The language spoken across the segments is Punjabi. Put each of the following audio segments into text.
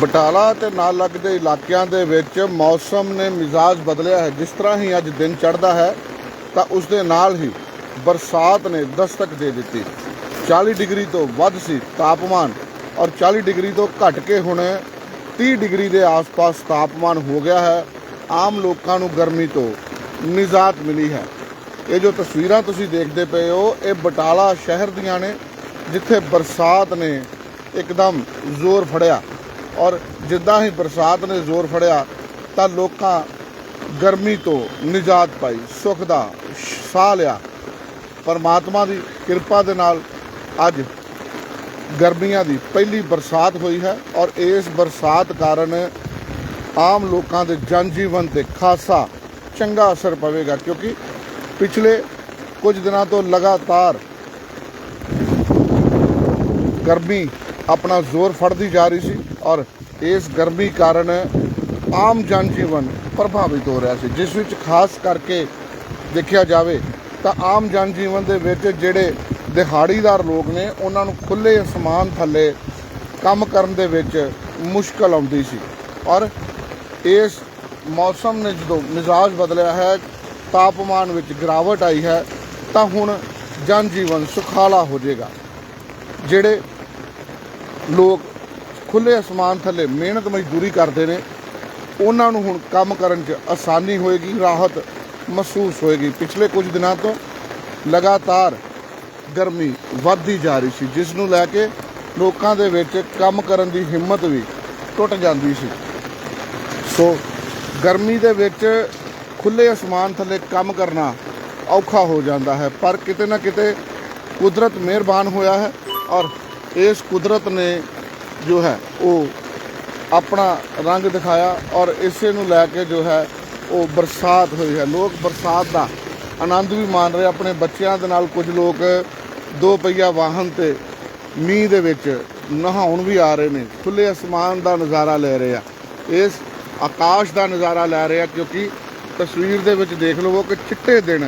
ਬਟਾਲਾ ਤੇ ਨਾਲ ਲੱਗਦੇ ਇਲਾਕਿਆਂ ਦੇ ਵਿੱਚ ਮੌਸਮ ਨੇ ਮਿਜ਼ਾਜ ਬਦਲਿਆ ਹੈ। ਜਿਸ ਤਰ੍ਹਾਂ ਹੀ ਅੱਜ ਦਿਨ ਚੜ੍ਹਦਾ ਹੈ, ਤਾਂ ਉਸ ਦੇ ਨਾਲ ਹੀ ਬਰਸਾਤ ਨੇ ਦਸਤਕ ਦੇ ਦਿੱਤੀ। 40 ਡਿਗਰੀ ਤੋਂ ਵੱਧ ਸੀ ਤਾਪਮਾਨ ਔਰ 40 ਡਿਗਰੀ ਤੋਂ ਘਟ ਕੇ ਹੁਣ 30 ਡਿਗਰੀ ਦੇ ਆਸ-ਪਾਸ ਤਾਪਮਾਨ ਹੋ ਗਿਆ ਹੈ। ਆਮ ਲੋਕਾਂ ਨੂੰ ਗਰਮੀ ਤੋਂ ਨਿਜਾਤ ਮਿਲੀ ਹੈ। ਇਹ ਜੋ ਤਸਵੀਰਾਂ ਤੁਸੀਂ ਦੇਖਦੇ ਪਏ ਹੋ, ਇਹ ਬਟਾਲਾ ਸ਼ਹਿਰ ਦੀਆਂ ਨੇ, ਜਿੱਥੇ ਬਰਸਾਤ ਨੇ ਇੱਕਦਮ ਜ਼ੋਰ ਫੜਿਆ। ਔਰ ਜਿੱਦਾਂ ਹੀ ਬਰਸਾਤ ਨੇ ਜ਼ੋਰ ਫੜਿਆ ਤਾਂ ਲੋਕਾਂ ਗਰਮੀ ਤੋਂ ਨਿਜਾਤ ਪਾਈ, ਸੁੱਖ ਦਾ ਸਾਹ ਲਿਆ। ਪਰਮਾਤਮਾ ਦੀ ਕਿਰਪਾ ਦੇ ਨਾਲ ਅੱਜ ਗਰਮੀਆਂ ਦੀ ਪਹਿਲੀ ਬਰਸਾਤ ਹੋਈ ਹੈ ਔਰ ਇਸ ਬਰਸਾਤ ਕਾਰਨ ਆਮ ਲੋਕਾਂ ਦੇ ਜਨ ਜੀਵਨ ਤੇ ਖਾਸਾ ਚੰਗਾ ਅਸਰ ਪਵੇਗਾ ਕਿਉਂਕਿ ਪਿਛਲੇ ਕੁਝ ਦਿਨਾਂ ਤੋਂ ਲਗਾਤਾਰ ਗਰਮੀ ਆਪਣਾ ਜ਼ੋਰ ਫੜਦੀ ਜਾ ਰਹੀ ਸੀ। ਔਰ ਇਸ ਗਰਮੀ ਕਾਰਨ ਆਮ ਜਨ ਜੀਵਨ ਪ੍ਰਭਾਵਿਤ ਹੋ ਰਿਹਾ ਸੀ। ਜਿਸ ਵਿੱਚ ਖਾਸ ਕਰਕੇ ਦੇਖਿਆ ਜਾਵੇ ਤਾਂ ਆਮ ਜਨ ਜੀਵਨ ਦੇ ਵਿੱਚ ਜਿਹੜੇ ਦਿਹਾੜੀਦਾਰ ਲੋਕ ਨੇ, ਉਹਨਾਂ ਨੂੰ ਖੁੱਲੇ ਅਸਮਾਨ ਥੱਲੇ ਕੰਮ ਕਰਨ ਦੇ ਵਿੱਚ ਮੁਸ਼ਕਲ ਆਉਂਦੀ ਸੀ। ਔਰ ਇਸ ਮੌਸਮ ਨੇ ਜਦੋਂ ਮਿਜ਼ਾਜ ਬਦਲਿਆ ਹੈ, ਤਾਪਮਾਨ ਵਿੱਚ ਗਿਰਾਵਟ ਆਈ ਹੈ, ਤਾਂ ਹੁਣ ਜਨ ਜੀਵਨ ਸੁਖਾਲਾ ਹੋ ਜਾਏਗਾ। ਜਿਹੜੇ ਲੋਕ ਖੁੱਲੇ ਅਸਮਾਨ ਥੱਲੇ ਮਿਹਨਤ ਮਜ਼ਦੂਰੀ ਕਰਦੇ ਨੇ। ਉਹਨਾਂ ਨੂੰ ਹੁਣ ਕੰਮ ਕਰਨ 'ਚ ਆਸਾਨੀ ਹੋਏਗੀ, ਰਾਹਤ ਮਹਿਸੂਸ ਹੋਏਗੀ। ਪਿਛਲੇ ਕੁਝ ਦਿਨਾਂ ਤੋਂ ਲਗਾਤਾਰ ਗਰਮੀ ਵੱਧਦੀ ਜਾ ਰਹੀ ਸੀ, ਜਿਸ ਨੂੰ ਲੈ ਕੇ ਲੋਕਾਂ ਦੇ ਵਿੱਚ ਕੰਮ ਕਰਨ ਦੀ ਹਿੰਮਤ ਵੀ ਟੁੱਟ ਜਾਂਦੀ ਸੀ। ਸੋ ਗਰਮੀ ਦੇ ਵਿੱਚ ਖੁੱਲੇ ਅਸਮਾਨ ਥੱਲੇ ਕੰਮ ਕਰਨਾ ਔਖਾ ਹੋ ਜਾਂਦਾ ਹੈ, ਪਰ ਕਿਤੇ ਨਾ ਕਿਤੇ ਕੁਦਰਤ ਮਿਹਰਬਾਨ ਹੋਇਆ ਹੈ ਔਰ ਇਸ ਕੁਦਰਤ ਨੇ ਜੋ ਹੈ, ਉਹ ਆਪਣਾ ਰੰਗ ਦਿਖਾਇਆ ਔਰ ਇਸੇ ਨੂੰ ਲੈ ਕੇ ਜੋ ਹੈ, ਉਹ ਬਰਸਾਤ ਹੋਈ ਹੈ। ਲੋਕ ਬਰਸਾਤ ਦਾ ਆਨੰਦ ਵੀ ਮਾਣ ਰਹੇ। ਆਪਣੇ ਬੱਚਿਆਂ ਦੇ ਨਾਲ ਕੁਝ ਲੋਕ ਦੋ ਪਹੀਆ ਵਾਹਨ ਤੇ ਮੀਂਹ ਦੇ ਵਿੱਚ ਨਹਾਉਣ ਵੀ ਆ ਰਹੇ ਨੇ। ਖੁੱਲੇ ਅਸਮਾਨ ਦਾ ਨਜ਼ਾਰਾ ਲੈ ਰਹੇ ਆ। ਇਸ ਆਕਾਸ਼ ਦਾ ਨਜ਼ਾਰਾ ਲੈ ਰਹੇ ਆ ਕਿਉਂਕਿ ਤਸਵੀਰ ਦੇ ਵਿੱਚ ਦੇਖ ਲਵੋ ਕਿ ਚਿੱਟੇ ਦਿਨ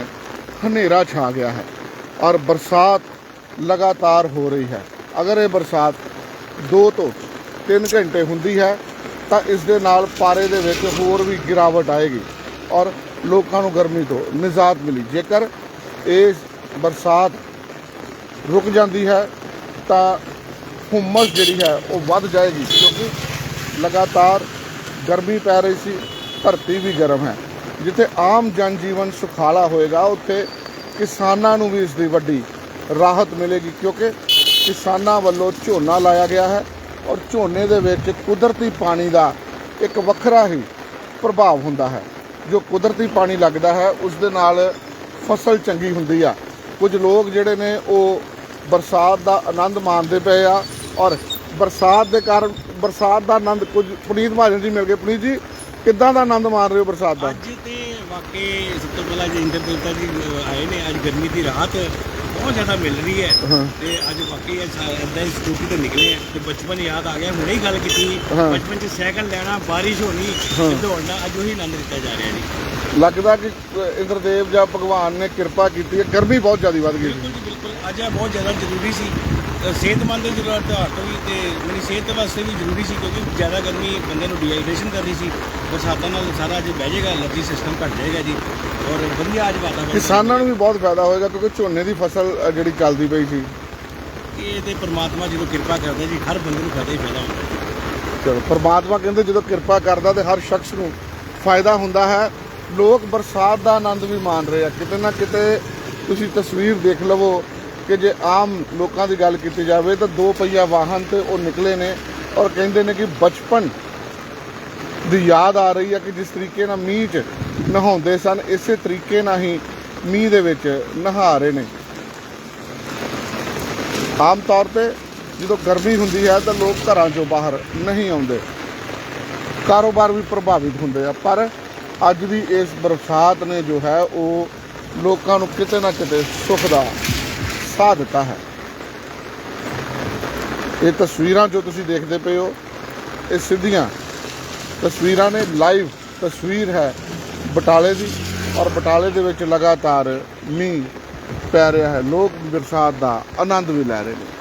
ਹਨੇਰਾ ਛਾ ਗਿਆ ਹੈ ਔਰ ਬਰਸਾਤ ਲਗਾਤਾਰ ਹੋ ਰਹੀ ਹੈ। ਅਗਰ ਇਹ ਬਰਸਾਤ 2 ਤੋਂ 3 ਘੰਟੇ ਹੁੰਦੀ ਹੈ, ਤਾਂ ਇਸ ਦੇ ਨਾਲ ਪਾਰੇ ਦੇ ਵਿੱਚ ਹੋਰ ਵੀ ਗਿਰਾਵਟ ਆਏਗੀ ਔਰ ਲੋਕਾਂ ਨੂੰ ਗਰਮੀ ਤੋਂ ਨਿਜਾਤ ਮਿਲੀ। ਜੇਕਰ ਇਹ ਬਰਸਾਤ ਰੁਕ ਜਾਂਦੀ ਹੈ, ਤਾਂ ਹੁਮਸ ਜਿਹੜੀ ਹੈ ਉਹ ਵੱਧ ਜਾਏਗੀ ਕਿਉਂਕਿ ਲਗਾਤਾਰ ਗਰਮੀ ਪੈ ਰਹੀ ਸੀ, ਧਰਤੀ ਵੀ ਗਰਮ ਹੈ। ਜਿੱਥੇ ਆਮ ਜਨ ਜੀਵਨ ਸੁਖਾਲਾ ਹੋਏਗਾ, ਉੱਥੇ ਕਿਸਾਨਾਂ ਨੂੰ ਵੀ ਇਸ ਦੀ ਵੱਡੀ ਰਾਹਤ ਮਿਲੇਗੀ ਕਿਉਂਕਿ ਕਿਸਾਨਾਂ ਵੱਲੋਂ ਝੋਨਾ ਲਾਇਆ ਗਿਆ ਹੈ ਔਰ ਝੋਨੇ ਦੇ ਵਿੱਚ ਕੁਦਰਤੀ ਪਾਣੀ ਦਾ ਇੱਕ ਵੱਖਰਾ ਹੀ ਪ੍ਰਭਾਵ ਹੁੰਦਾ ਹੈ। ਜੋ ਕੁਦਰਤੀ ਪਾਣੀ ਲੱਗਦਾ ਹੈ, ਉਸ ਦੇ ਨਾਲ ਫਸਲ ਚੰਗੀ ਹੁੰਦੀ ਆ। ਕੁਝ ਲੋਕ ਜਿਹੜੇ ਨੇ, ਉਹ ਬਰਸਾਤ ਦਾ ਆਨੰਦ ਮਾਣਦੇ ਪਏ ਆ ਔਰ ਬਰਸਾਤ ਦੇ ਕਾਰਨ, ਬਰਸਾਤ ਦਾ ਆਨੰਦ ਕੁਝ ਪੁਨੀਤ ਮਹਾਜਨ ਜੀ ਮਿਲ ਗਏ। ਪੁਨੀਤ ਜੀ, ਕਿੱਦਾਂ ਦਾ ਆਨੰਦ ਮਾਣ ਰਹੇ ਹੋ ਬਰਸਾਤ ਦਾ? ਅੱਜ ਤੇ ਵਾਕਈ ਸਭ ਤੋਂ ਪਹਿਲਾਂ ਜੀ, ਇੰਦਰ ਜੀ ਆਏ ਨੇ। ਅੱਜ ਗਰਮੀ ਦੀ ਰਾਹਤ ਬਹੁਤ ਜ਼ਿਆਦਾ ਮਿਲ ਰਹੀ ਹੈ। ਤੇ ਅੱਜ ਵਾਕਈ ਇਦਾਂ ਹੀ ਸਕੂਟੀ ਤੇ ਨਿਕਲੇ ਆ ਤੇ ਬਚਪਨ ਯਾਦ ਆ ਗਿਆ ਹੁਣੇ ਹੀ ਗੱਲ ਕੀਤੀ। ਬਚਪਨ 'ਚ ਸਾਈਕਲ ਲੈਣਾ ਬਾਰਿਸ਼ ਹੋਣੀ। ਤੇ ਦੌੜਨਾ ਅੱਜ ਉਹੀ ਆਨੰਦ ਦਿੱਤਾ ਜਾ ਰਿਹਾ ਜੀ ਲੱਗਦਾ ਕਿ ਇੰਦਰਦੇਵ ਜਾਂ ਭਗਵਾਨ ਨੇ ਕਿਰਪਾ ਕੀਤੀ ਹੈ। ਗਰਮੀ ਬਹੁਤ ਜ਼ਿਆਦਾ ਵੱਧ ਗਈ ਬਿਲਕੁਲ ਜੀ ਬਿਲਕੁਲ। ਅੱਜ ਇਹ ਬਹੁਤ ਜ਼ਿਆਦਾ ਜ਼ਰੂਰੀ ਸੀ। ਸਿਹਤਮੰਦ ਦੀ ਜ਼ਰੂਰਤ ਤੋਂ ਵੀ ਤੇ ਮੇਰੀ ਸਿਹਤ ਵਾਸਤੇ ਵੀ ਜ਼ਰੂਰੀ ਸੀ ਕਿਉਂਕਿ ਜ਼ਿਆਦਾ ਗਰਮੀ ਬੰਦੇ ਨੂੰ ਡੀਹਾਈਡਰੇਸ਼ਨ ਕਰ ਰਹੀ ਸੀ। ਬਰਸਾਤਾਂ ਨਾਲ ਸਾਰਾ ਅੱਜ ਬਹਿ ਜਾਏਗਾ ਐਲਰਜੀ ਸਿਸਟਮ ਘਟ ਜਾਏਗਾ ਜੀ। ਔਰ ਵਧੀਆ ਅੱਜ ਵਾਤਾਵਰਣ ਕਿਸਾਨਾਂ ਨੂੰ ਵੀ ਬਹੁਤ ਫਾਇਦਾ ਹੋਏਗਾ ਕਿਉਂਕਿ ਝੋਨੇ ਦੀ ਫਸਲ ਜਿਹੜੀ ਚੱਲਦੀ ਪਈ ਸੀ। ਇਹ ਤੇ ਪ੍ਰਮਾਤਮਾ ਜਦੋਂ ਕਿਰਪਾ ਕਰਦੇ ਜੀ ਹਰ ਬੰਦੇ ਨੂੰ ਫਾਇਦਾ ਹੀ ਫਾਇਦਾ ਹੁੰਦਾ। ਚਲੋ ਪ੍ਰਮਾਤਮਾ ਕਹਿੰਦੇ ਜਦੋਂ ਕਿਰਪਾ ਕਰਦਾ ਤੇ ਹਰ ਸ਼ਖਸ ਨੂੰ ਫਾਇਦਾ ਹੁੰਦਾ ਹੈ। ਲੋਕ ਬਰਸਾਤ ਦਾ ਆਨੰਦ ਵੀ ਮਾਣ ਰਹੇ ਆ। ਕਿਤੇ ਨਾ ਕਿਤੇ ਤੁਸੀਂ ਤਸਵੀਰ ਦੇਖ ਲਵੋ ਕਿ ਜੇ ਆਮ ਲੋਕਾਂ ਦੀ ਗੱਲ ਕੀਤੀ ਜਾਵੇ ਤਾਂ ਦੋ ਪਹੀਆ ਵਾਹਨ ਤੇ ਉਹ ਨਿਕਲੇ ਨੇ ਔਰ ਕਹਿੰਦੇ ਨੇ ਕਿ ਬਚਪਨ ਦੀ ਯਾਦ ਆ ਰਹੀ ਹੈ ਕਿ ਜਿਸ ਤਰੀਕੇ ਨਾਲ ਮੀਂਹ 'ਚ ਨਹਾਉਂਦੇ ਸਨ, ਇਸੇ ਤਰੀਕੇ ਨਾਲ ਹੀ ਮੀਂਹ ਦੇ ਵਿੱਚ ਨਹਾ ਰਹੇ ਨੇ। ਆਮ ਤੌਰ ਤੇ ਜਦੋਂ ਗਰਮੀ ਹੁੰਦੀ ਹੈ ਤਾਂ ਲੋਕ ਘਰਾਂ ਚੋਂ ਬਾਹਰ ਨਹੀਂ ਆਉਂਦੇ। ਕਾਰੋਬਾਰ ਵੀ ਪ੍ਰਭਾਵਿਤ ਹੁੰਦੇ ਆ, ਪਰ ਅੱਜ ਦੀ ਇਸ ਬਰਸਾਤ ਨੇ ਜੋ ਹੈ ਉਹ ਲੋਕਾਂ ਨੂੰ ਕਿਤੇ ਨਾ ਕਿਤੇ ਸੁੱਖ ਦਾ ਸਾਹ ਦਿੱਤਾ ਹੈ। ਇਹ ਤਸਵੀਰਾਂ ਜੋ ਤੁਸੀਂ ਦੇਖਦੇ ਪਏ ਹੋ, ਇਹ ਸਿੱਧੀਆਂ ਤਸਵੀਰਾਂ ਨੇ, ਲਾਈਵ ਤਸਵੀਰ ਹੈ ਬਟਾਲੇ ਦੀ ਔਰ ਬਟਾਲੇ ਦੇ ਵਿੱਚ ਲਗਾਤਾਰ ਮੀਂਹ ਪੈ ਰਿਹਾ ਹੈ। ਲੋਕ ਬਰਸਾਤ ਦਾ ਆਨੰਦ ਵੀ ਲੈ ਰਹੇ ਨੇ।